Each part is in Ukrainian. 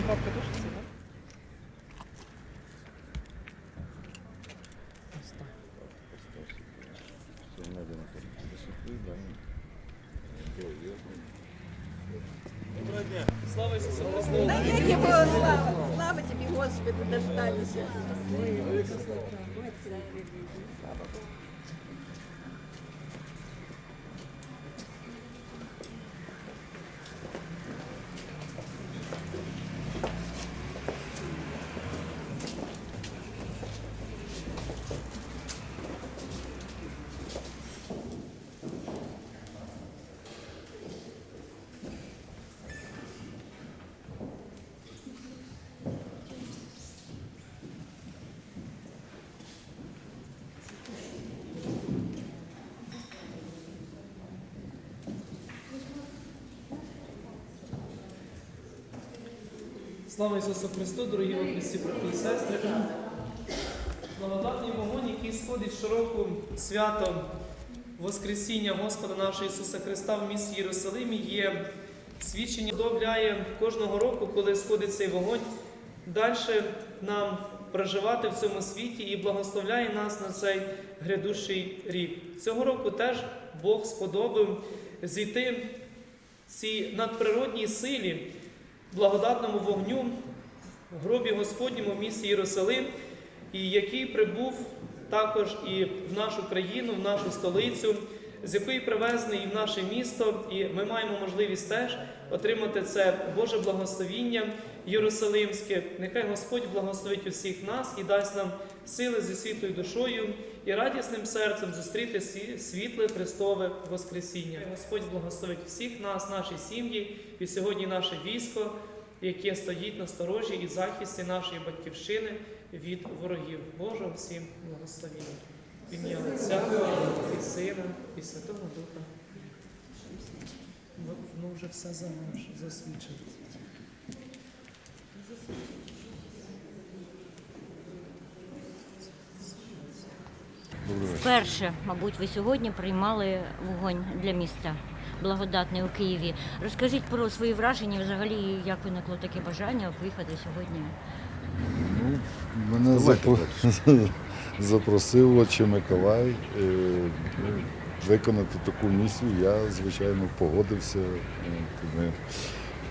У вас там лампадка тушиться, так? Ось так. Слава Ісусу Христу! Да я его слава, слава тебе, Господи, дождались. Слава Ісусу Христу, дорогі во Христі, брати і сестри. Благодатний вогонь, який сходить щороку свято Воскресіння Господа нашого Ісуса Христа в місті Єрусалимі, є свідчення, добляє кожного року, коли сходить цей вогонь, далі нам проживати в цьому світі і благословляє нас на цей грядущий рік. Цього року теж Бог сподобав зійти цій надприродній силі благодатному вогню в гробі Господньому в місті Єрусалим, і який прибув також і в нашу країну, в нашу столицю, з якої привезений і в наше місто, і ми маємо можливість теж отримати це Боже благословіння Єрусалимське. Нехай Господь благословить усіх нас і дасть нам сили зі світлою душою і радісним серцем зустріти світле Христове Воскресіння. Господь благословить всіх нас, наші сім'ї і сьогодні наше військо, яке стоїть на сторожі і захисті нашої батьківщини від ворогів. Божого всім благословіння. Ім'я Отця і Сина, і Святого Духа. Вже все за засвідчено. Вперше, мабуть, ви сьогодні приймали вогонь для міста благодатний у Києві. Розкажіть про свої враження, взагалі, як виникло таке бажання поїхати сьогодні. Ну, мене запро... запросив отче Миколай е, виконати таку місію. Я, звичайно, погодився. Ми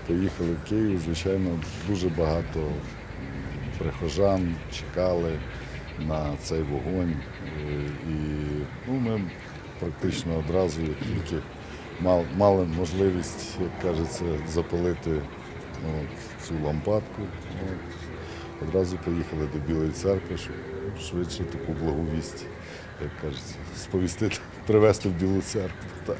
поїхали в Київ. Звичайно, дуже багато прихожан чекали на цей вогонь. І ну, ми практично одразу, як тільки мали можливість, як кажеться, запалити от, цю лампадку. От, Одразу поїхали до Білої церкви, щоб швидше таку благовість, як кажеться, сповістити, привезти в Білу церкву. Так.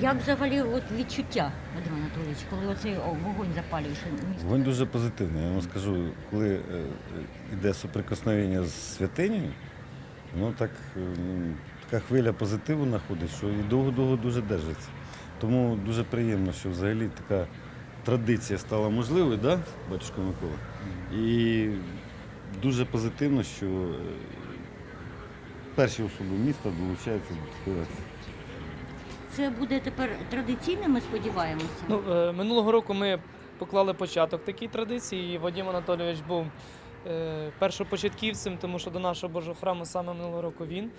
Як взагалі от відчуття, Вадим Анатолійович, коли оцей вогонь запалюєш? Вогонь дуже позитивний. Я вам скажу, коли е, йде соприкосновення з святинею, ну так е, така хвиля позитиву знаходить, що і довго-довго дуже держиться. Тому дуже приємно, що взагалі така традиція стала можливою, да, батюшко Микола? І дуже позитивно, що е, перші особи міста долучаються до такої акції. Це буде тепер традиційним, ми сподіваємося. Ну, е, минулого року ми поклали початок такій традиції. і Вадим Анатолійович був е, першопочатківцем, тому що до нашого Божого храму саме минулого року він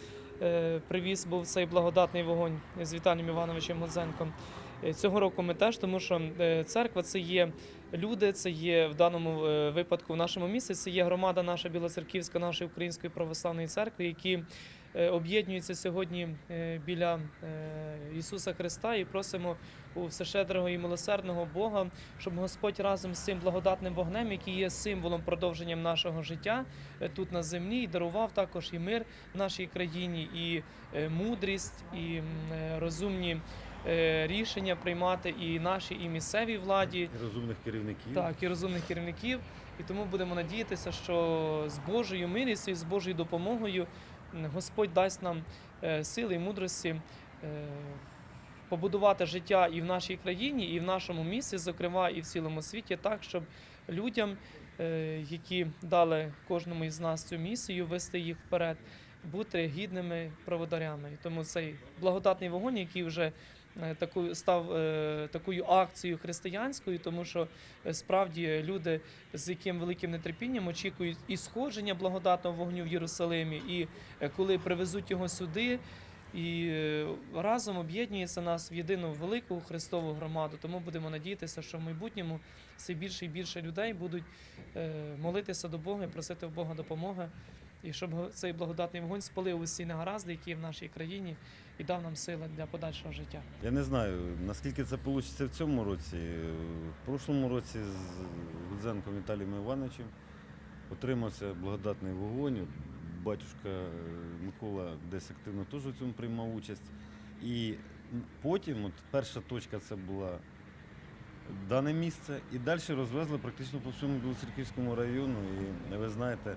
е, привіз був цей благодатний вогонь з Віталієм Івановичем Гудзенком. Е, Цього року ми теж, тому що е, церква це є люди, це є в даному е, випадку в нашому місті. Це є громада наша білоцерківська, нашої української православної церкви, які об'єднуються сьогодні біля Ісуса Христа і просимо у всешедрого і милосердного Бога, щоб Господь разом з цим благодатним вогнем, який є символом продовженням нашого життя тут на землі, і дарував також і мир нашій країні, і мудрість, і розумні рішення приймати і нашій, і місцевій владі. І розумних керівників. Так, і розумних керівників. І тому будемо надіятися, що з Божою милістю і з Божою допомогою Господь дасть нам е, сили і мудрості е, побудувати життя і в нашій країні, і в нашому місті, зокрема, і в цілому світі, так, щоб людям, е, які дали кожному із нас цю місію, вести їх вперед, бути гідними проводарями. І тому цей благодатний вогонь, який вже е, таку, став е, такою акцією християнською, тому що е, справді люди з яким великим нетерпінням очікують і сходження благодатного вогню в Єрусалимі, і е, коли привезуть його сюди. І е, разом об'єднується нас в єдину велику Христову громаду. Тому будемо надіятися, що в майбутньому все більше і більше людей будуть е, молитися до Бога і просити в Бога допомоги. І щоб цей благодатний вогонь спалив усі негаразди, які в нашій країні, і дав нам сили для подальшого життя. Я не знаю, наскільки це вийде в цьому році. В прошлому році з Гудзенком Віталієм Івановичем отримався благодатний вогонь. Батюшка е, Микола десь активно теж у цьому приймав участь. І потім, от перша точка це була дане місце, і далі розвезли практично по всьому Білоцерківському району. І ви знаєте,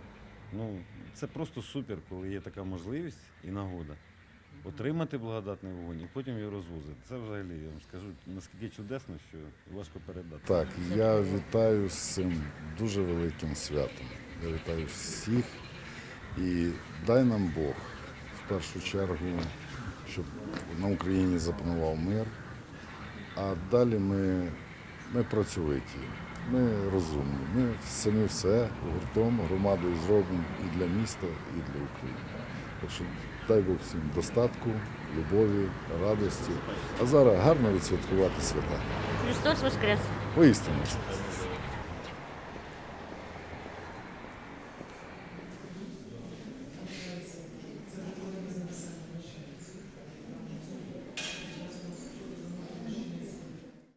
ну це просто супер, коли є така можливість і нагода отримати благодатний вогонь і потім його розвозити. Це взагалі, я вам скажу, наскільки чудесно, що важко передати. Так, я вітаю з цим дуже великим святом. Я вітаю всіх і дай нам Бог в першу чергу, щоб на Україні запанував мир. А далі ми, ми працьовиті, ми розумні. Ми самі все гуртом, громадою зробимо і для міста, і для України. Так що дай Бог всім достатку, любові, радості. А зараз гарно відсвяткувати свята. Христос Воскрес! Воістину.